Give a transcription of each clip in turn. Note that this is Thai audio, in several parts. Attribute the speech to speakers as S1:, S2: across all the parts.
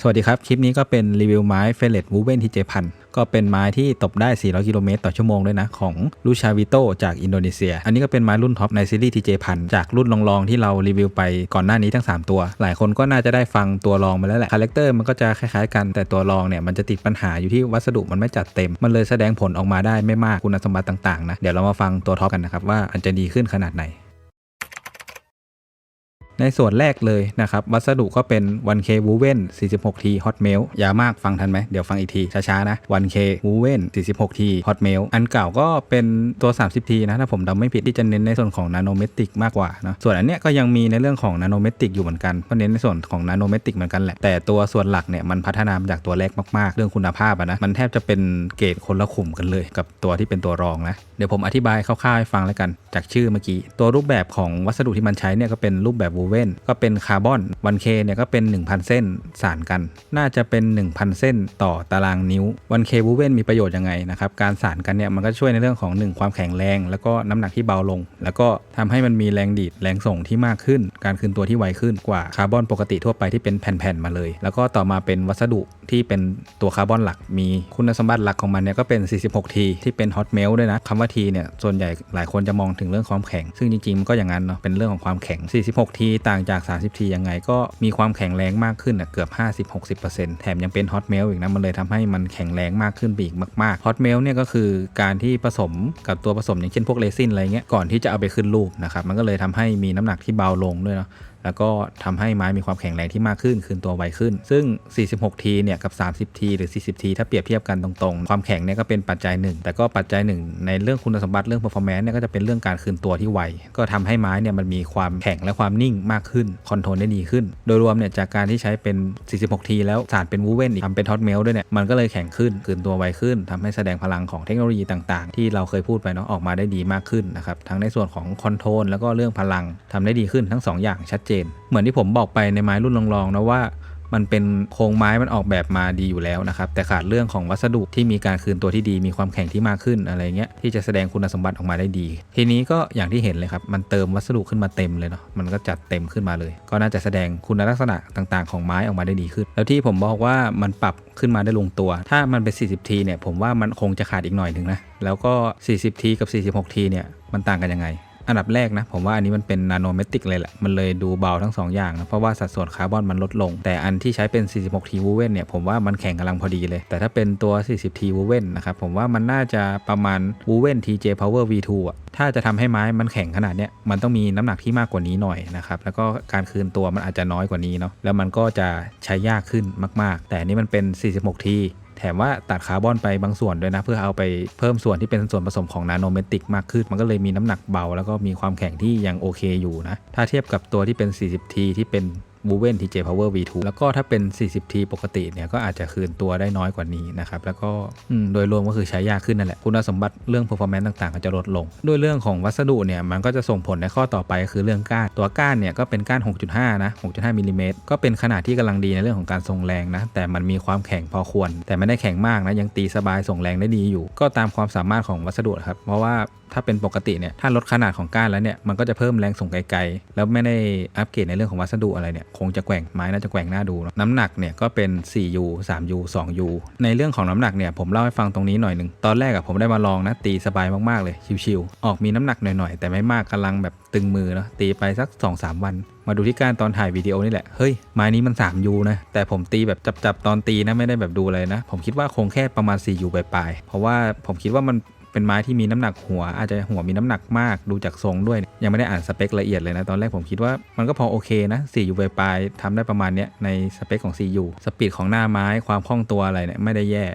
S1: สวัสดีครับ คลิปนี้ก็เป็นรีวิวไม้เฟลเลตวูเวนทีเจพันก็เป็นไม้ที่ตบได้ 400 กิโลเมตรต่อชั่วโมงด้วยนะ ของลูชาวิโตจากอินโดนีเซีย อันนี้ก็เป็นไม้รุ่นท็อปในซีรีส์ทีเจพันจากรุ่นรองๆ ที่เรารีวิวไปก่อนหน้านี้ทั้ง 3 ตัว หลายคนก็น่าจะได้ฟังตัวรองมาแล้วแหละ คาแรคเตอร์มันก็จะคล้ายๆกันแต่ตัวรองเนี่ย มันจะติดปัญหาอยู่ที่วัสดุมันไม่จัดเต็ม มันเลยแสดงผลออกมาได้ไม่มากคุณสมบัติต่างๆนะเดี๋ยวเรามาฟังตัวท็อปกันนะครับว่าอันจะดีขึ้นขนาดไหน ในส่วนแรกเลยนะครับ วัสดุก็เป็น 1K Woven 46T Hotmail ยาวมากฟังทันไหม เดี๋ยวฟังอีกที ช้าๆนะ 1K Woven 46T Hotmail อันเก่าก็เป็นตัว 30T นะ ถ้าผมจำไม่ผิดที่จะเน้นในส่วนของ Nanometric มากกว่านะส่วนอันเนี้ยก็ยังมีในเรื่องของ Nanometric อยู่เหมือนกันก็เน้นในส่วนของ Nanometric เหมือนกันแหละ แต่ตัวส่วนหลักเนี่ยมันพัฒนามาจากตัวแรกมากๆ เรื่องคุณภาพอะนะมันแทบจะเป็นเกรดคนละขุมกันเลย กับตัวที่เป็นตัวรองนะเดี๋ยวผมอธิบายคร่าวๆให้ฟังแล้วกันจากชื่อเมื่อกี้ตัวรูปแบบของวัสดุที่มันใช้เนี่ยก็เป็นรูปแบบ woven ก็เป็นคาร์บอน 1K เนี่ยก็เป็น 1,000 เส้นสานกัน น่าจะเป็น 1,000 เส้นต่อตารางนิ้ว 1K woven มีประโยชน์ยังไงนะครับ การสานกันเนี่ยมันก็ช่วยในเรื่องของ 1 ความแข็งแรง แล้วก็น้ำหนักที่เบาลง แล้วก็ทำให้มันมีแรงดีดแรงส่งที่มากขึ้น การคืนตัวที่ไวขึ้นกว่าคาร์บอนปกติทั่วไปที่เป็นแผ่นๆมาเลย แล้วก็ต่อมาเป็นวัสดุที่เป็นตัวคาร์บอนหลัก มีคุณสมบัติหลักของมันเนี่ยก็เป็น 46T ที่เป็น hot melt ด้วยนะคำว่า T เนี่ยส่วนใหญ่หลายคนจะมองถึงเรื่องความแข็ง ซึ่งจริงๆมันก็อย่างนั้นเนาะเป็นเรื่องของความแข็ง 46T ต่างจาก 30T ยังไงก็มีความแข็งแรงมากขึ้นนะเกือบ 50-60%แถมยังเป็น Hot m e l อีกนะมันเลยทำให้มันแข็งแรงมากขึ้นไปอีกมากๆ Hot m e l เนี่ยก็คือการที่ผสมกับตัวผสมอย่างเช่นพวกเรซินอะไรเงี้ยก่อนที่จะเอาไปขึ้นรูปนะครับมันก็เลยทำให้มีน้ำหนักที่เบาลงด้วยเนาะ แล้วก็ทำให้ไม้มีความแข็งแรงที่มากขึ้น คืนตัวไวขึ้น ซึ่ง 46T เนี่ยกับ 30T หรือ 40T ถ้าเปรียบเทียบกันตรงๆ ความแข็งเนี่ยก็เป็นปัจจัยหนึ่ง แต่ก็ปัจจัยหนึ่งในเรื่องคุณสมบัติเรื่อง performance เนี่ยก็จะเป็นเรื่องการคืนตัวที่ไว ก็ทำให้ไม้เนี่ยมันมีความแข็งและความนิ่งมากขึ้น คอนโทรลได้ดีขึ้น โดยรวมเนี่ยจากการที่ใช้เป็น 46T แล้วสานเป็นวูเวนอีกทำเป็นท็อตเมลด้วยเนี่ย มันก็เลยแข็งขึ้น คืนตัวไวขึ้นทำให้แสดงพลังของเทคโนโลยีต่างๆ ที่เราเคยพูดไปเนาะออกมาได้ดีมากขึ้นนะครับทั้งในส่วนของคอนโทรลแล้วก็เรื่องพลังทำได้ดีขึ้นทั้งสองอย่างชัดเจน เหมือนที่ผมบอกไปในไม้รุ่นรองๆนะว่ามันเป็นโครงไม้มันออกแบบมาดีอยู่แล้วนะครับ แต่ขาดเรื่องของวัสดุที่มีการคืนตัวที่ดี มีความแข็งที่มากขึ้นอะไรเงี้ยที่จะแสดงคุณสมบัติออกมาได้ดี ทีนี้ก็อย่างที่เห็นเลยครับ มันเติมวัสดุขึ้นมาเต็มเลยเนาะมันก็จัดเต็มขึ้นมาเลย ก็น่าจะแสดงคุณลักษณะต่างๆ ของไม้ออกมาได้ดีขึ้น แล้วที่ผมบอกว่ามันปรับขึ้นมาได้ลงตัว ถ้ามันเป็น 40T เนี่ยผมว่ามันคงจะขาดอีกหน่อยหนึ่งนะแล้วก็ 40T กับ 46T เนี่ยมันต่างกันยังไง อันดับแรกนะผมว่าอันนี้มันเป็นนาโนเมตริกเลยแหละ มันเลยดูเบาทั้ง2ออย่างนะ เพราะว่าสัดส่วนคาร์บอนมันลดลง แต่อันที่ใช้เป็น 46T w o v e n เนี่ยผมว่ามันแข็งกำลังพอดีเลย แต่ถ้าเป็นตัว 40T w o v e n นนะครับผมว่ามันน่าจะประมาณ w o v e n TJ Power V2 อะถ้าจะทำให้ไม้มันแข็งขนาดเนี้ยมันต้องมีน้ำหนักที่มากกว่านี้หน่อยนะครับแล้วก็การคืนตัวมันอาจจะน้อยกว่านี้เนาะแล้วมันก็จะใช้ยากขึ้นมาก ๆ แต่อันนี้มันเป็น 46T แถมว่าตัดคาร์บอนไปบางส่วนด้วยนะ เพื่อเอาไปเพิ่มส่วนที่เป็นส่วนผสมของนาโนเมติกมากขึ้น มันก็เลยมีน้ำหนักเบา แล้วก็มีความแข็งที่ยังโอเคอยู่นะ ถ้าเทียบกับตัวที่เป็น 40T ที่เป็น w o v e n TJ Power V2 แล้วก็ถ้าเป็น 40T ปกติเนี่ยก็อาจจะคืนตัวได้น้อยกว่านี้นะครับ แล้วก็โดยรวมก็คือใช้ยากขึ้นนั่นแหละ คุณสมบัติเรื่อง performance ต่างๆ ก็จะลดลง ด้วยเรื่องของวัสดุเนี่ยมันก็จะส่งผลในข้อต่อไปก็คือเรื่องก้าน ตัวก้านเนี่ยก็เป็นก้าน 6.5 นะ 6.5มิลลิเมตรก็เป็นขนาดที่กำลังดีในเรื่องของการทรงแรงนะ แต่มันมีความแข็งพอควร แต่ไม่ได้แข็งมากนะ ยังตีสบายส่งแรงได้ดีอยู่ ก็ตามความสามารถของวัสดุครับ เพราะว่า ถ้าเป็นปกติเนี่ยถ้าลดขนาดของก้านแล้วเนี่ยมันก็จะเพิ่มแรงส่งไกลๆ แล้วไม่ได้อัปเกรดในเรื่องของวัสดุอะไรเนี่ยคงจะแกว่งไม้น่าจะแกว่งหน้าดูเนอะน้ำหนักเนี่ยก็เป็น 4U 3U 2U ในเรื่องของน้ำหนักเนี่ยผมเล่าให้ฟังตรงนี้หน่อยหนึ่งตอนแรกอะผมได้มาลองนะตีสบายมากๆเลยชิวๆออกมีน้ำหนักหน่อยๆแต่ไม่มากกำลังแบบตึงมือเนาะตีไปสัก 2-3 วัน มาดูที่การตอนถ่ายวิดีโอนี่แหละ เฮ้ย ไม้นี้มัน 3U นะ แต่ผมตีแบบจับๆ ตอนตีนะ ไม่ได้แบบดูเลยนะ ผมคิดว่าคงแค่ประมาณ 4U ปลายๆเพราะว่าผมคิดว่ามัน เป็นไม้ที่มีน้ำหนักหัว อาจจะหัวมีน้ำหนักมากดูจากทรงด้วย ยังไม่ได้อ่านสเปคละเอียดเลยนะ ตอนแรกผมคิดว่ามันก็พอโอเคนะ 4U ปลายทำได้ประมาณเนี้ยในสเปคของ 4U สปีดของหน้าไม้ความคล่องตัวอะไรเนี่ยไม่ได้แย่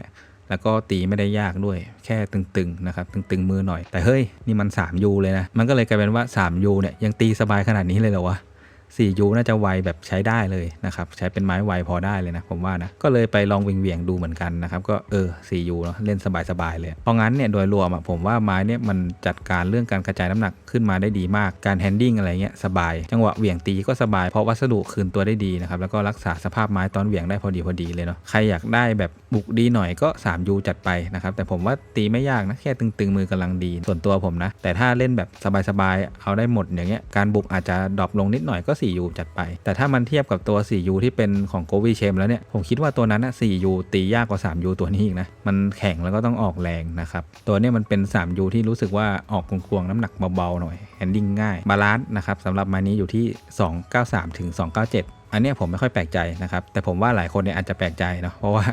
S1: แล้วก็ตีไม่ได้ยากด้วย แค่ตึงๆนะครับตึงๆมือหน่อยแต่เฮ้ยนี่มัน 3U เลยนะมันก็เลยกลายเป็นว่า 3U เนี่ยยังตีสบายขนาดนี้เลยเหรอวะ 4U น่าจะไวแบบใช้ได้เลยนะครับ ใช้เป็นไม้ไวพอได้เลยนะ ผมว่านะ ก็เลยไปลองวิงเวียงดูเหมือนกันนะครับ ก็เออ 4U เนาะเล่นสบายๆเลย เพราะงั้นเนี่ยโดยรวมอะผมว่าไม้เนี่ยมันจัดการเรื่องการกระจายน้ำหนักขึ้นมาได้ดีมาก การแฮนดิ้งอะไรเงี้ยสบาย จังหวะเหวี่ยงตีก็สบายเพราะวัสดุคืนตัวได้ดีนะครับ แล้วก็รักษาสภาพไม้ตอนเหวี่ยงได้พอดีพอดีเลยเนาะ ใครอยากได้แบบบุกดีหน่อยก็ 3U จัดไปนะครับ แต่ผมว่าตีไม่ยากนะแค่ตึงๆมือกำลังดี ส่วนตัวผมนะ แต่ถ้าเล่นแบบสบายๆเอาได้หมดอย่างเงี้ยการบุกอาจจะดรอปลงนิดหน่อยก็ 4U จัดไป แต่ถ้ามันเทียบกับตัว 4U ที่เป็นของโกวีเชมแล้วเนี่ย ผมคิดว่าตัวนั้นนะ 4U ตียากกว่า 3U ตัวนี้อีกนะ มันแข็งแล้วก็ต้องออกแรงนะครับ ตัวนี้มันเป็น 3U ที่รู้สึกว่าออกควงๆน้ำหนักเบาๆหน่อยแฮนดิ้งง่าย บาลานซ์นะครับสำหรับม้นี้อยู่ที่ 293ถึง297อันนี้ผมไม่ค่อยแปลกใจนะครับ แต่ผมว่าหลายคนเนี่ยอาจจะแปลกใจเนาะเพราะว่า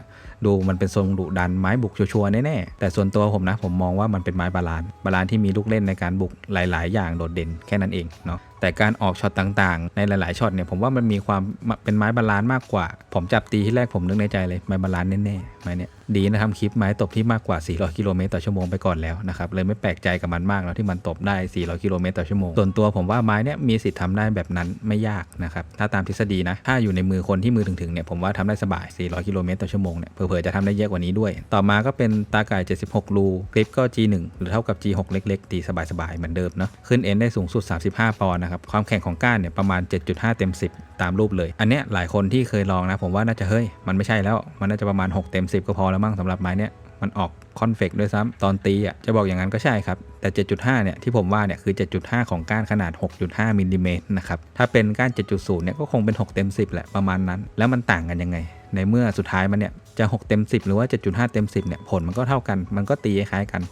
S1: ดูมันเป็นทรงดุดันไม้บุกชัวร์แน่ๆแต่ส่วนตัวผมนะผมมองว่ามันเป็นไม้บาลานซ์บาลานซ์ที่มีลูกเล่นในการบุกหลาย ๆ อย่างโดดเด่นแค่นั้นเองเนาะ แต่การออกช็อตต่างๆ ในหลายๆช็อตเนี่ยผมว่ามันมีความเป็นไม้บาลานซ์มากกว่า ผมจับตีที่แรกผมนึกในใจเลยไม้บาลานซ์แน่ๆไม้เนี่ย ดีนะทำคลิปไม้ตบที่มากกว่า 400 กิโลเมตรต่อชั่วโมงไปก่อนแล้วนะครับเลยไม่แปลกใจกับมันมากแล้วที่มันตบได้ 400 กิโลเมตรต่อชั่วโมงส่วนตัวผมว่าไม้เนี่ยมีสิทธิ์ทำได้แบบนั้นไม่ยากนะครับถ้าตามทฤษฎีนะถ้าอยู่ในมือคนที่มือถึงๆเนี่ยผมว่าทำได้สบาย 400 กิโลเมตรต่อชั่วโมงเนี่ยเผลอๆจะทำได้เยอะกว่านี้ด้วย ต่อมาก็เป็นตาไก่ 76 รูคลิปก็ G1 หรือเท่ากับ G6 เล็กๆตีสบายๆเหมือนเดิมเนาะขึ้นเอ็นได้สูงสุด 35 ปอนด์นะครับความแข็งของก้านเนี่ยประมาณ 7.5 เต็ม 10 ตามรูปเลย อันเนี้ยหลายคนที่เคยลองนะผมว่าน่าจะเฮ้ยมันไม่ใช่แล้วมันน่าจะประมาณ 6 เต็ม 10 ก็พอแล้วมั้งสำหรับไม้เนี่ยมันออกคอนเฟกด้วยซ้ำตอนตีอะจะบอกอย่างนั้นก็ใช่ครับ แต่ 7.5 เนี่ยที่ผมว่าเนี่ยคือ 7.5 ของก้านขนาด 6.5มิลลิเมตรนะครับ ถ้าเป็นก้าน 7.0 เนี่ยก็คงเป็น 6 เต็ม 10 แหละประมาณนั้น แล้วมันต่างกันยังไง ในเมื่อสุดท้ายมันเนี่ยจะ 6 เต็ม 10 หรือว่า 7.5 เต็ม 10 เนี่ยผลมันก็เท่ากัน มันก็ตีคล้ายกัน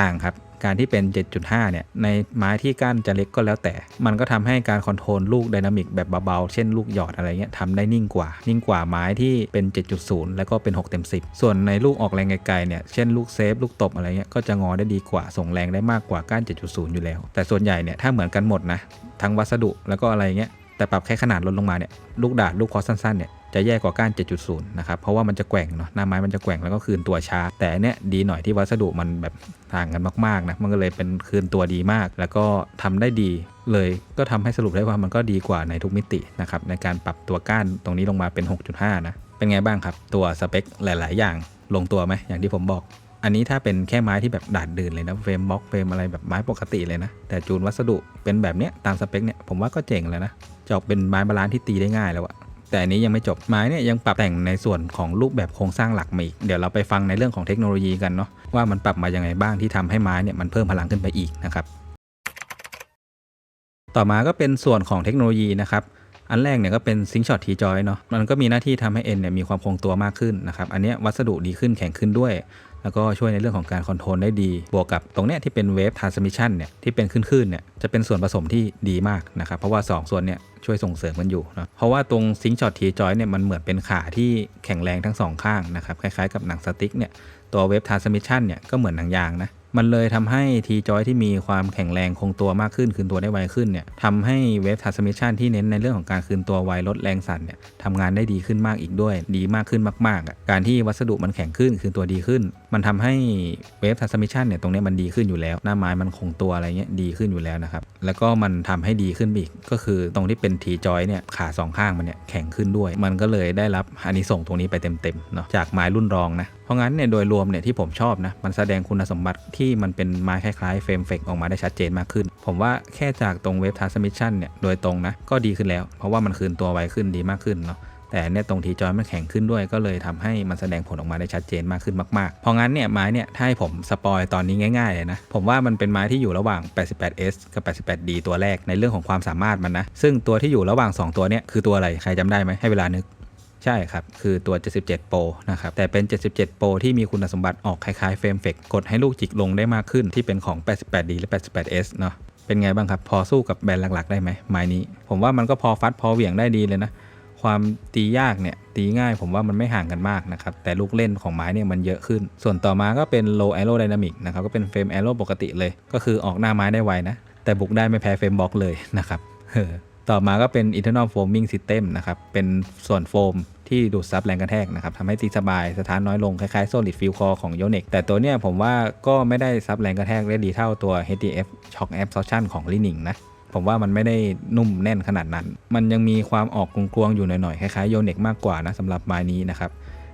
S1: ต่างครับ การที่เป็น 7.5 เนี่ย ในไม้ที่ก้านจะเล็กก็แล้วแต่ มันก็ทำให้การคอนโทรลลูกไดนามิกแบบเบาๆ เช่นลูกหยอดอะไรเงี้ยทำได้นิ่งกว่า นิ่งกว่าไม้ที่เป็น 7.0 แล้วก็เป็น 6 เต็ม 10 ส่วนในลูกออกแรงไกลๆ เนี่ย เช่นลูกเซฟ ลูกตบอะไรเงี้ย ก็จะงอได้ดีกว่า ส่งแรงได้มากกว่าก้าน 7.0 อยู่แล้ว แต่ส่วนใหญ่เนี่ย ถ้าเหมือนกันหมดนะ ทั้งวัสดุแล้วก็อะไรเงี้ย แต่ปรับแค่ขนาดลดลงมาเนี่ย ลูกดาดลูกคอสั้นๆ เนี่ย จะแย่กว่าก้าน 7.0 นะครับ เพราะว่ามันจะแกว่งเนาะหน้าไม้มันจะแกว่งแล้วก็คืนตัวช้า แต่เนี้ยดีหน่อยที่วัสดุมันแบบต่างกันมากๆนะ มันก็เลยเป็นคืนตัวดีมาก แล้วก็ทำได้ดีเลยก็ทำให้สรุปได้ว่ามันก็ดีกว่าในทุกมิตินะครับในการปรับตัวก้านตรงนี้ลงมาเป็น 6.5 นะ เป็นไงบ้างครับ ตัวสเปคหลาย ๆ อย่างลงตัวไหมอย่างที่ผมบอกอันนี้ถ้าเป็นแค่ไม้ที่แบบดาดดื่นเลยนะเฟรมบล็อกเฟรมอะไรแบบไม้ปกติเลยนะ แต่จูนวัสดุเป็นแบบเนี้ยตามสเปคเนี่ยผมว่าก็เจ๋งแล้วนะจะออกเป็นไม้บาลานซ์ที่ตีได้ง่ายแล้วอะ แต่อันนี้ยังไม่จบไม้เนี่ยยังปรับแต่งในส่วนของรูปแบบโครงสร้างหลักมาอีกเดี๋ยวเราไปฟังในเรื่องของเทคโนโลยีกันเนาะว่ามันปรับมายังไงบ้างที่ทำให้ไม้เนี่ยมันเพิ่มพลังขึ้นไปอีกนะครับต่อมาก็เป็นส่วนของเทคโนโลยีนะครับอันแรกเนี่ยก็เป็นซิงช็อตทีจอยเนาะมันก็มีหน้าที่ทำให้เอ็นเนี่ยมีความคงตัวมากขึ้นนะครับอันนี้วัสดุดีขึ้นแข็งขึ้นด้วย แล้วก็ช่วยในเรื่องของการคอนโทรลได้ดี บวกกับตรงเนี้ยที่เป็นเวฟทรานสมิชันเนี่ยที่เป็นคลื่นๆเนี่ยจะเป็นส่วนผสมที่ดีมากนะครับ เพราะว่า 2 ส่วนเนี่ยช่วยส่งเสริมกันอยู่นะเพราะว่าตรงซิงช็อตทีจอยเนี่ยมันเหมือนเป็นขาที่แข็งแรงทั้งสองข้างนะครับ คล้ายๆกับหนังสติ๊กเนี่ยตัวเวฟทรานสมิชันเนี่ยก็เหมือนหนังยางนะ มันเลยทำให้ทีจอยที่มีความแข็งแรงคงตัวมากขึ้นคืนตัวได้ไวขึ้นเนี่ยทำให้เวฟทรานสมิชันที่เน้นในเรื่องของการคืนตัวไวลดแรงสั่นเนี่ยทำงานได้ดีขึ้นมากอีกด้วย ดีมากขึ้นมากๆ การที่วัสดุมันแข็งขึ้นคืนตัวดีขึ้น มันทำให้เวฟทรานสมิชันเนี่ยตรงนี้มันดีขึ้นอยู่แล้ว หน้าไม้มันคงตัวอะไรเงี้ยดีขึ้นอยู่แล้วนะครับแล้วก็มันทำให้ดีขึ้นอีก ก็คือตรงที่เป็นทีจอยเนี่ยขาสองข้างมันเนี่ยแข็งขึ้นด้วย มันก็เลยได้รับอานิสงส์ตรงนี้ไปเต็มๆเนาะจากไม้รุ่นรองนะ ราะงั้นเนี่ยโดยรวมเนี่ยที่ผมชอบนะ มันแสดงคุณสมบัติที่มันเป็นไม้คล้ายๆเฟรมเฟกออกมาได้ชัดเจนมากขึ้น ผมว่าแค่จากตรงเวฟทรานสมิชันเนี่ยโดยตรงนะก็ดีขึ้นแล้ว เพราะว่ามันคืนตัวไวขึ้นดีมากขึ้นเนาะแต่เนี่ยตรงทีจอยมันแข็งขึ้นด้วยก็เลยทำให้มันแสดงผลออกมาได้ชัดเจนมากขึ้นมากๆ เพราะงั้นเนี่ยไม้เนี่ยถ้าให้ผมสปอยตอนนี้ง่ายๆเลยนะ ผมว่ามันเป็นไม้ที่อยู่ระหว่าง 88S กับ 88D ตัวแรกในเรื่องของความสามารถมันนะ ซึ่งตัวที่อยู่ระหว่าง 2 ตัวเนี่ยคือตัวอะไรใครจำได้ไหมให้เวลานึก ใช่ครับ คือตัว 77 Pro นะครับ แต่เป็น 77 Pro ที่มีคุณสมบัติออกคล้ายๆเฟรมเฟกกดให้ลูกจิกลงได้มากขึ้นที่เป็นของ 88D และ 88S เนาะเป็นไงบ้างครับ พอสู้กับแบรนด์หลักๆ ได้ไหมไม้นี้ ผมว่ามันก็พอฟัดพอเหวี่ยงได้ดีเลยนะ ความตียากเนี่ย ตีง่ายผมว่ามันไม่ห่างกันมากนะครับ แต่ลูกเล่นของไม้เนี่ยมันเยอะขึ้น ส่วนต่อมาก็เป็น low aerodynamic นะครับ ก็เป็นเฟรม aero ปกติเลย ก็คือออกหน้าไม้ได้ไวนะ แต่บุกได้ไม่แพ้เฟรมบล็อกเลยนะครับ ต่อมาก็เป็น internal foaming system นะครับ เป็นส่วนโฟมที่ดูดซับแรงกระแทกนะครับทำให้ตีสบายสถานน้อยลง คล้ายๆ solid fuel core ของ Yonex แต่ตัวเนี้ยผมว่าก็ไม่ได้ซับแรงกระแทกได้ดีเท่าตัว HDF shock absorption ของ l i n i n g นะผมว่ามันไม่ได้นุ่มแน่นขนาดนั้น มันยังมีความออกกลวงๆอยู่หน่อยๆ คล้ายๆโยเน็กมากกว่านะสำหรับไม้นี้นะครับ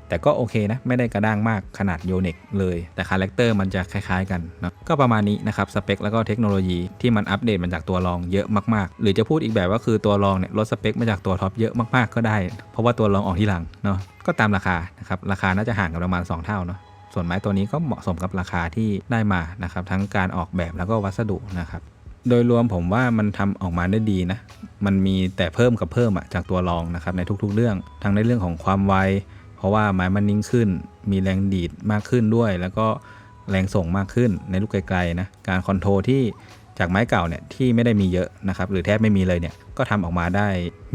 S1: แต่ก็โอเคนะ ไม่ได้กระด้างมากขนาดโยเน็กเลย แต่คาแรคเตอร์มันจะคล้ายๆกันนะก็ประมาณนี้นะครับ สเปคแล้วก็เทคโนโลยีที่มันอัปเดตมาจากตัวรองเยอะมากๆ หรือจะพูดอีกแบบว่าคือตัวรองเนี่ยลดสเปคมาจากตัวท็อปเยอะมากๆก็ได้ เพราะว่าตัวรองออกที่หลังเนาะก็ตามราคานะครับราคาน่าจะห่างกันประมาณ 2 เท่าเนาะส่วนไม้ตัวนี้ก็เหมาะสมกับราคาที่ได้มานะครับทั้งการออกแบบแล้วก็วัสดุนะครับโดยรวมผมว่ามันทำออกมาได้ดีนะ มันมีแต่เพิ่มกับเพิ่มอะจากตัวรองนะครับในทุกๆเรื่อง ทั้งในเรื่องของความไว เพราะว่าไม้มันนิ่งขึ้น มีแรงดีดมากขึ้นด้วย แล้วก็แรงส่งมากขึ้นในลูกไกลๆนะการคอนโทรลที่จากไม้เก่าเนี่ยที่ไม่ได้มีเยอะนะครับหรือแทบไม่มีเลยเนี่ยก็ทำออกมาได้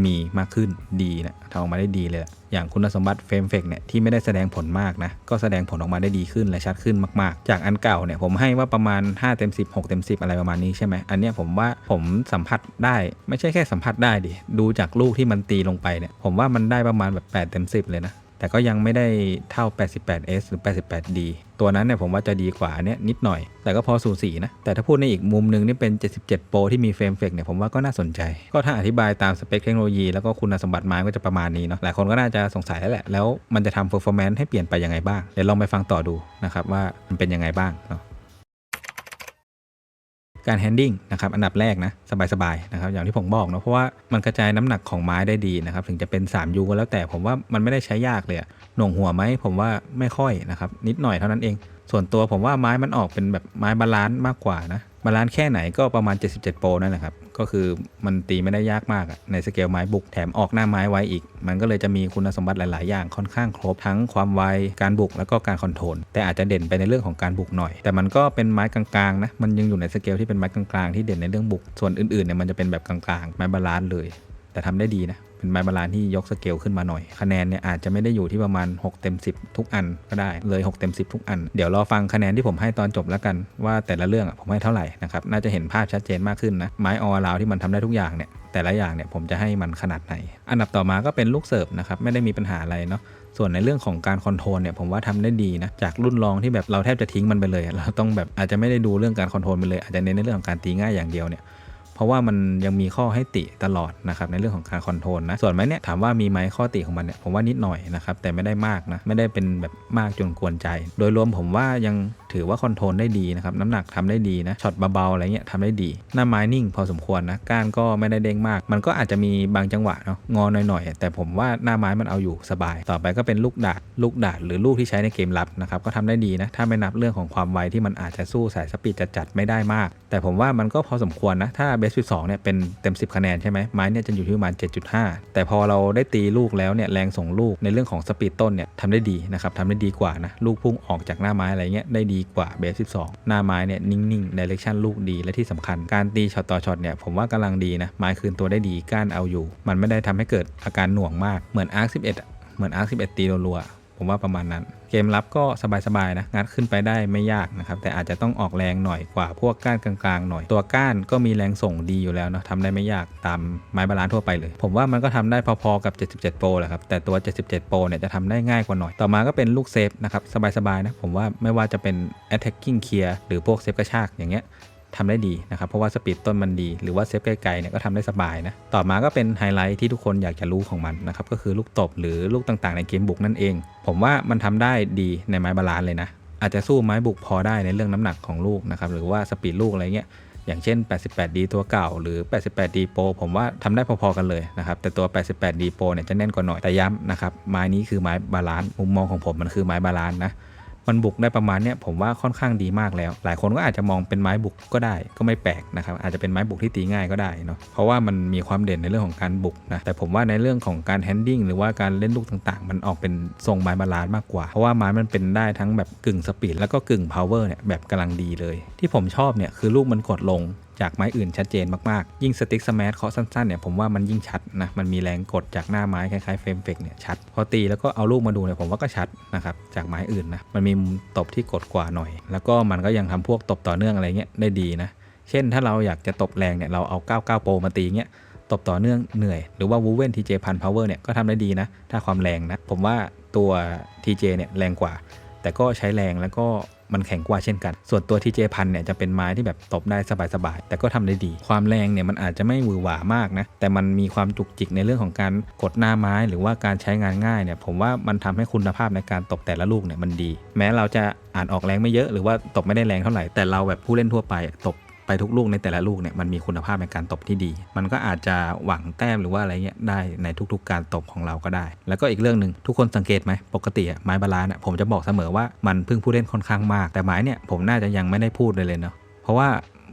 S1: มีมากขึ้นดีนะทำออกมาได้ดีเลยอย่างคุณสมบัติเฟรมเฟกเนี่ยที่ไม่ได้แสดงผลมากนะก็แสดงผลออกมาได้ดีขึ้นและชัดขึ้นมากๆ จากอันเก่าเนี่ยผมให้ว่าประมาณ5เต็ม10 6เต็ม10 อะไรประมาณนี้ใช่ไหมอันเนี้ยผมว่าผมสัมผัสได้ไม่ใช่แค่สัมผัสได้ดิดูจากลูกที่มันตีลงไปเนี่ยผมว่ามันได้ประมาณแบบ8เต็ม10 เลยนะ แต่ก็ยังไม่ได้เท่า 88S หรือ 88D ตัวนั้นเนี่ยผมว่าจะดีกว่านเนี้ยนิดหน่อย แต่ก็พอสูสีนะ แต่ถ้าพูดในอีกมุมหนึ่งนี่เป็น 77 Pro ที่มีเฟรมเฟกเนี่ยผมว่าก็น่าสนใจ ก็ถ้าอธิบายตามสเปคเทคโนโลยี แล้วก็คุณสมบัติไม้ก็จะประมาณนี้เนาะ หลายคนก็น่าจะสงสัยแล้วแหละ แล้วมันจะทำ performance ให้เปลี่ยนไปยังไงบ้าง เดี๋ยวลองไปฟังต่อดูนะครับว่ามันเป็นยังไงบ้างเนาะ การแฮนดิ้งนะครับอันดับแรกนะสบายๆนะครับอย่างที่ผมบอกเนาะเพราะว่ามันกระจายน้ำหนักของไม้ได้ดีนะครับถึงจะเป็น 3U ก็แล้วแต่ผมว่ามันไม่ได้ใช้ยากเลยหน่วงหัวไหมผมว่าไม่ค่อยนะครับนิดหน่อยเท่านั้นเอง ส่วนตัวผมว่าไม้มันออกเป็นแบบไม้บาลานซ์มากกว่านะบาลานซ์แค่ไหนก็ประมาณ 77 โปรนั่นแหละครับ ก็คือมันตีไม่ได้ยากมากอะในสเกลไม้บุกแถมออกหน้าไม้ไว้อีก มันก็เลยจะมีคุณสมบัติหลาย ๆ อย่างค่อนข้างครบทั้งความไวการบุกแล้วก็การคอนโทรลแต่อาจจะเด่นไปในเรื่องของการบุกหน่อย แต่มันก็เป็นไม้กลาง ๆ นะ มันยังอยู่ในสเกลที่เป็นไม้กลาง ๆ ที่เด่นในเรื่องบุก ส่วนอื่น ๆ เนี่ยมันจะเป็นแบบกลาง ๆ ไม้บาลานซ์เลย แต่ทำได้ดีนะ เป็นไม้บาลานที่ยกสเกลขึ้นมาหน่อย คะแนนเนี่ยอาจจะไม่ได้อยู่ที่ประมาณ 6 เต็ม 10 ทุกอันก็ได้เลย 6 เต็ม 10 ทุกอัน เดี๋ยวรอฟังคะแนนที่ผมให้ตอนจบแล้วกันว่าแต่ละเรื่องผมให้เท่าไหร่นะครับน่าจะเห็นภาพชัดเจนมากขึ้นนะไม้ออลาวที่มันทำได้ทุกอย่างเนี่ยแต่ละอย่างเนี่ยผมจะให้มันขนาดไหน อันดับต่อมาก็เป็นลูกเสิร์ฟนะครับไม่ได้มีปัญหาอะไรเนาะส่วนในเรื่องของการคอนโทรลเนี่ยผมว่าทำได้ดีนะจากรุ่นรองที่แบบเราแทบจะทิ้งมันไปเลย เราต้องแบบอาจจะไม่ได้ดูเรื่องการคอนโทรลไปเลยอาจจะเน้นในเรื่องของการตีง่ายอย่างเดียวเนี่ย ราะว่ามันยังมีข้อให้ติตลอดนะครับในเรื่องของการคอนโทรลนะส่วนไหมเนี่ยถามว่ามีไหมข้อติของมันเนี่ยผมว่านิดหน่อยนะครับแต่ไม่ได้มากนะไม่ได้เป็นแบบมากจนกวนใจ โดยรวมผมว่ายัง ถือว่าคอนโทรลได้ดีนะครับน้ำหนักทำได้ดีนะช็อตเบาๆอะไรเงี้ยทำได้ดี หน้าไม้นิ่งพอสมควรนะก้านก็ไม่ได้เด้งมาก มันก็อาจจะมีบางจังหวะเนาะงอหน่อยๆ แต่ผมว่าหน้าไม้มันเอาอยู่สบาย ต่อไปก็เป็นลูกดาดลูกดาดหรือลูกที่ใช้ในเกมลับนะครับก็ทำได้ดีนะถ้าไม่นับเรื่องของความไวที่มันอาจจะสู้สายสปีดจัดๆไม่ได้มาก แต่ผมว่ามันก็พอสมควรนะถ้าเบสฟิ12เนี่ยเป็นเต็ม 10 คะแนนใช่ไหมไม้เนี่ยจะอยู่ที่ประมาณ 7.5 แต่พอเราได้ตีลูกแล้วเนี่ยแรงส่งลูกในเรื่องของสปีดต้นเนี่ยทำได้ดีนะครับทำได้ดีกว่านะลูกพุ่งออกจากหน้าไม้อะไรเงี้ยได้ดีกว่าเบส12 หน้าไม้เนี่ยนิ่งๆดิเรกชันลูกดีและที่สำคัญการตีช็อตต่อช็อตเนี่ยผมว่ากำลังดีนะไม้คืนตัวได้ดีก้านเอาอยู่ มันไม่ได้ทำให้เกิดอาการหน่วงมากเหมือนอาร์ค11อะเหมือนอาร์ค11ตีรัวๆ ผมว่าประมาณนั้น เกมรับก็สบายๆนะงัดขึ้นไปได้ไม่ยากนะครับ แต่อาจจะต้องออกแรงหน่อยกว่าพวกก้านกลางๆหน่อย ตัวก้านก็มีแรงส่งดีอยู่แล้วเนาะทำได้ไม่ยากตามไม้บาลานทั่วไปเลย ผมว่ามันก็ทำได้พอๆกับ 77 Pro แหละครับแต่ตัว 77 Pro เนี่ยจะทำได้ง่ายกว่าหน่อยต่อมาก็เป็นลูกเซฟนะครับสบายๆนะผมว่าไม่ว่าจะเป็น attacking clear หรือพวกเซฟกระชากอย่างเงี้ย ทำได้ดีนะครับ เพราะว่าสปีดต้นมันดี หรือว่าเซฟไกลๆเนี่ยก็ทำได้สบายนะ ต่อมาก็เป็นไฮไลท์ที่ทุกคนอยากจะรู้ของมันนะครับ ก็คือลูกตบหรือลูกต่างๆ ในเกมบุกนั่นเอง ผมว่ามันทำได้ดีในไม้บาลานเลยนะ อาจจะสู้ไม้บุกพอได้ในเรื่องน้ำหนักของลูกนะครับ หรือว่าสปีดลูกอะไรเงี้ย อย่างเช่น 88D ตัวเก่า หรือ 88D Pro ผมว่าทำได้พอๆกันเลยนะครับ แต่ตัว 88D Pro เนี่ยจะแน่นกว่าหน่อย แต่ย้ำนะครับ ไม้นี้คือไม้บาลานซ์ มุมมองของผมมันคือไม้บาลานซ์นะ มันบุกได้ประมาณเนี้ยผมว่าค่อนข้างดีมากแล้ว หลายคนก็อาจจะมองเป็นไม้บุกก็ได้ก็ไม่แปลกนะครับอาจจะเป็นไม้บุกที่ตีง่ายก็ได้เนาะเพราะว่ามันมีความเด่นในเรื่องของการบุกนะแต่ผมว่าในเรื่องของการแฮนดิ้งหรือว่าการเล่นลูกต่างๆ มันออกเป็นทรงไม้บาลานซ์มากกว่า เพราะว่าไม้มันเป็นได้ทั้งแบบกึ่งสปีดแล้วก็กึ่งพาวเวอร์เนี่ยแบบกำลังดีเลย ที่ผมชอบเนี่ยคือลูกมันกดลง จากไม้อื่นชัดเจนมากๆ ยิ่งสติ๊กสมาร์ทเคาะสั้นๆเนี่ยผมว่ามันยิ่งชัดนะมันมีแรงกดจากหน้าไม้คล้ายๆเฟรมเฟกเนี่ยชัด พอตีแล้วก็เอาลูกมาดูเนี่ยผมว่าก็ชัดนะครับจากไม้อื่นนะมันมีมุมตบที่กดกว่าหน่อย แล้วก็มันก็ยังทำพวกตบต่อเนื่องอะไรเงี้ยได้ดีนะเช่นถ้าเราอยากจะตบแรงเนี่ยเราเอา 99 โปรมาตีเงี้ยตบต่อเนื่องเหนื่อย หรือว่าวูเวนทีเจพันพาวเวอร์เนี่ยก็ทำได้ดีนะ ถ้าความแรงนะ ผมว่าตัว TJ เนี่ยแรงกว่า แต่ก็ใช้แรงแล้วก็ มันแข็งกว่าเช่นกัน ส่วนตัวที่เจพันเนี่ยจะเป็นไม้ที่แบบตบได้สบายๆ แต่ก็ทำได้ดี ความแรงเนี่ยมันอาจจะไม่หวือหวามากนะ แต่มันมีความจุกจิกในเรื่องของการกดหน้าไม้หรือว่าการใช้งานง่ายเนี่ย ผมว่ามันทำให้คุณภาพในการตบแต่ละลูกเนี่ยมันดี แม้เราจะอ่านออกแรงไม่เยอะหรือว่าตบไม่ได้แรงเท่าไหร่ แต่เราแบบผู้เล่นทั่วไปตบ ไปทุกลูกในแต่ละลูกเนี่ยมันมีคุณภาพในการตบที่ดี มันก็อาจจะหวังแต้มหรือว่าอะไรเงี้ยได้ในทุกๆ การตบของเราก็ได้ แล้วก็อีกเรื่องหนึ่งทุกคนสังเกตไหมปกติอะไม้บาลานซ์อะผมจะบอกเสมอว่ามันพึ่งผู้เล่นค่อนข้างมาก แต่ไม้เนี่ยผมน่าจะยังไม่ได้พูดเลยเลยเนาะเพราะว่า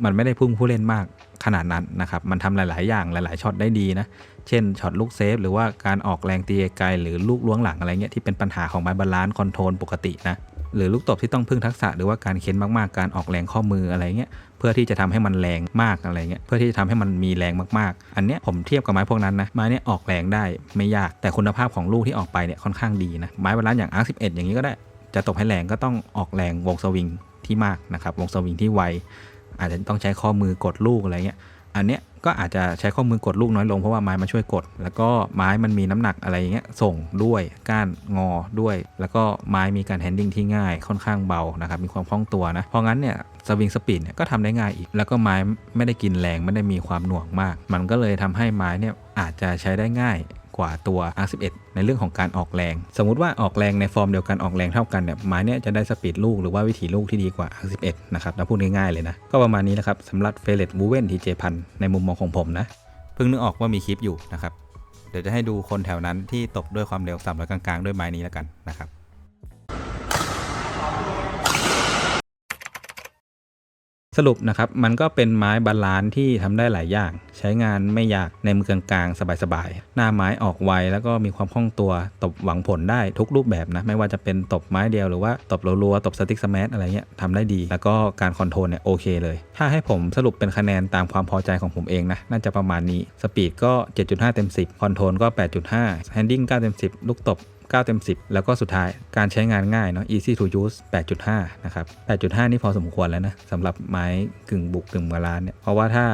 S1: มันไม่ได้พึ่งผู้เล่นมากขนาดนั้นนะครับ มันทำหลาย ๆ อย่างหลาย ๆ ช็อตได้ดีนะ เช่นช็อตลูกเซฟหรือว่าการออกแรงตีไกลหรือลูกล้วงหลังอะไรเงี้ยที่เป็นปัญหาของไม้บาลานซ์คอนโทรลปกตินะ หรือลูกตบที่ต้องพึ่งทักษะหรือว่าการเค้นมาก ๆ การออกแรงข้อมืออะไรเงี้ย เพื่อที่จะทำให้มันแรงมากอะไรเงี้ยเพื่อที่จะทำให้มันมีแรงมากๆ อันเนี้ยผมเทียบกับไม้พวกนั้นนะไม้เนี้ยออกแรงได้ไม่ยากแต่คุณภาพของลูกที่ออกไปเนี่ยค่อนข้างดีนะไม้บาลานซ์อย่างอาร์สิอย่างนี้ก็ได้จะตบให้แรงก็ต้องออกแรงวงสวิงที่มากนะครับวงสวิงที่ไวอาจจะต้องใช้ข้อมือกดลูกอะไรเงี้ย อันเนี้ยก็อาจจะใช้ข้อมือกดลูกน้อยลงเพราะว่าไม้มาช่วยกด แล้วก็ไม้มันมีน้ำหนักอะไรอย่างเงี้ยส่งด้วยก้านงอด้วย แล้วก็ไม้มีการแฮนดิ้งที่ง่ายค่อนข้างเบานะครับมีความคล่องตัวนะเพราะงั้นเนี่ยสวิงสปีดเนี่ยก็ทำได้ง่ายอีก แล้วก็ไม้ไม่ได้กินแรงไม่ได้มีความหน่วงมาก มันก็เลยทำให้ไม้เนี่ยอาจจะใช้ได้ง่าย กว่าตัว R11 ในเรื่องของการออกแรง สมมุติว่าออกแรงในฟอร์มเดียวกันออกแรงเท่ากันเนี่ยไม้เนี่ยจะได้สปีดลูกหรือว่าวิถีลูกที่ดีกว่า R11 นะครับแล้วพูดง่ายๆเลยนะ ก็ประมาณนี้แหละครับสำหรับเฟเลตวูเวนทีเจพันในมุมมองของผมนะ เพิ่งนึกออกว่ามีคลิปอยู่นะครับเดี๋ยวจะให้ดูคนแถวนั้นที่ตบด้วยความเร็ว300กลางๆ ด้วยไม้นี้แล้วกันนะครับ สรุปนะครับมันก็เป็นไม้บาลานซ์ที่ทำได้หลายอย่าง ใช้งานไม่ยากในมือกลางๆ สบายๆ หน้าไม้ออกไวแล้วก็มีความคล่องตัวตบหวังผลได้ทุกรูปแบบนะไม่ว่าจะเป็นตบไม้เดียวหรือว่าตบรัวๆตบสติ๊กสแมทอะไรเงี้ยทำได้ดี แล้วก็การคอนโทรลเนี่ยโอเคเลย ถ้าให้ผมสรุปเป็นคะแนนตามความพอใจของผมเองนะน่าจะประมาณนี้สปีดก็ 7.5 เต็ม 10 คอนโทรลก็ 8.5 handling 9เต็ม 10 ลูกตบ 9 เต็ม 10 แล้วก็สุดท้ายการใช้งานง่ายเนาะ easy to use 8.5 นะครับ 8.5 นี่พอสมควรแล้วนะสำหรับไม้กึ่งบุกกึ่งบาลานเนี่ย เพราะว่าถ้า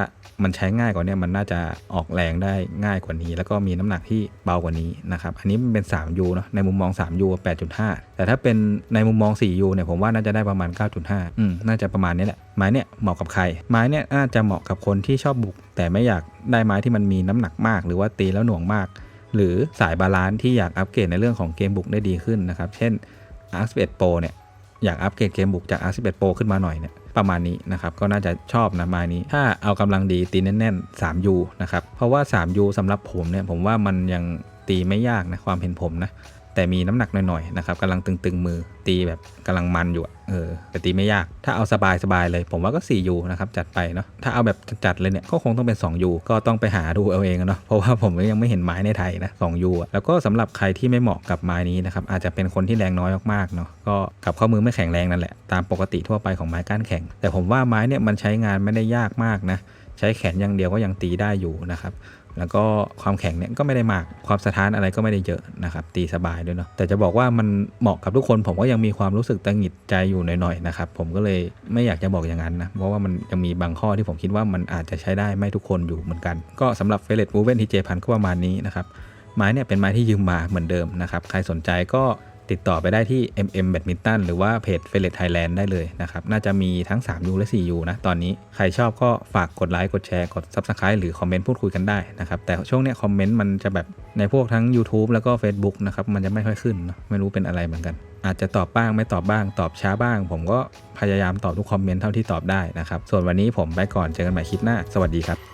S1: มันใช้ง่ายกว่านี้มันน่าจะออกแรงได้ง่ายกว่านี้ แล้วก็มีน้ำหนักที่เบากว่านี้นะครับ อันนี้มันเป็น 3U เนาะในมุมมอง 3U 8.5 แต่ถ้าเป็นในมุมมอง 4U เนี่ยผมว่าน่าจะได้ประมาณ 9.5 อืมน่าจะประมาณนี้แหละ ไม้เนี่ยเหมาะกับใคร ไม้เนี่ยน่าจะเหมาะกับคนที่ชอบบุก แต่ไม่อยากได้ไม้ที่มันมีน้ำหนักมาก หรือว่าตีแล้วหน่วงมาก หรือสายบาลานซ์ที่อยากอัปเกรดในเรื่องของเกมบุกได้ดีขึ้นนะครับ เช่น r 1 1 Pro เนี่ยอยากอัปเกรดเกมบุกจาก r 1 1 Pro ขึ้นมาหน่อยเนี่ยประมาณนี้นะครับ ก็น่าจะชอบนะมานี้ ถ้าเอากำลังดีตีแน่นๆ 3U นะครับ เพราะว่า 3U สำหรับผมเนี่ยผมว่ามันยังตีไม่ยากนะความเห็นผมนะ แต่มีน้ำหนักหน่อยๆนะครับกำลังตึงๆมือตีแบบกำลังมันอยู่เออแต่ตีไม่ยากถ้าเอาสบายๆเลย ผมว่าก็ 4U นะครับจัดไปเนาะถ้าเอาแบบจัดเลยเนี่ยก็คงต้องเป็น 2U ก็ต้องไปหาดูเอาเองอะเนาะเพราะว่าผมยังไม่เห็นไม้ในไทยนะ 2U แล้วก็สำหรับใครที่ไม่เหมาะกับไม้นี้นะครับอาจจะเป็นคนที่แรงน้อยมากๆเนาะก็กับข้อมือไม่แข็งแรงนั่นแหละตามปกติทั่วไปของไม้ก้านแข็ง แต่ผมว่าไม้เนี่ยมันใช้งานไม่ได้ยากมากนะใช้แขนอย่างเดียวก็ยังตีได้อยู่นะครับ แล้วก็ความแข็งเนี่ยก็ไม่ได้มากความสะท้านอะไรก็ไม่ได้เยอะนะครับตีสบายด้วยเนาะแต่จะบอกว่ามันเหมาะกับทุกคนผมก็ยังมีความรู้สึกตังหิดใจอยู่หน่อยๆนะครับผมก็เลยไม่อยากจะบอกอย่างนั้นนะเพราะว่ามันยังมีบางข้อที่ผมคิดว่ามันอาจจะใช้ได้ไม่ทุกคนอยู่เหมือนกัน ก็สำหรับเฟเลตวูเวนทีเจพันก็ประมาณนี้นะครับไม้เนี่ยเป็นไม้ที่ยืมมาเหมือนเดิมนะครับใครสนใจก็ ติดต่อไปได้ที่ MM Badminton หรือว่าเพจ f e l e t Thailand ได้เลยนะครับ น่าจะมีทั้ง 3U และ 4U นะ ตอนนี้ใครชอบก็ฝากกดไลค์ กดแชร์ กด Subscribe หรือคอมเมนต์พูดคุยกันได้นะครับ แต่ช่วงเนี้ยคอมเมนต์มันจะแบบในพวกทั้ง YouTube แล้วก็ Facebook นะครับ มันจะไม่ค่อยขึ้นเนอะไม่รู้เป็นอะไรเหมือนกัน อาจจะตอบบ้างไม่ตอบบ้าง ตอบช้าบ้าง ผมก็พยายามตอบทุกคอมเมนต์เท่าที่ตอบได้นะครับ ส่วนวันนี้ผมไปก่อน เจอกันใหม่คลิปหน้า สวัสดีครับ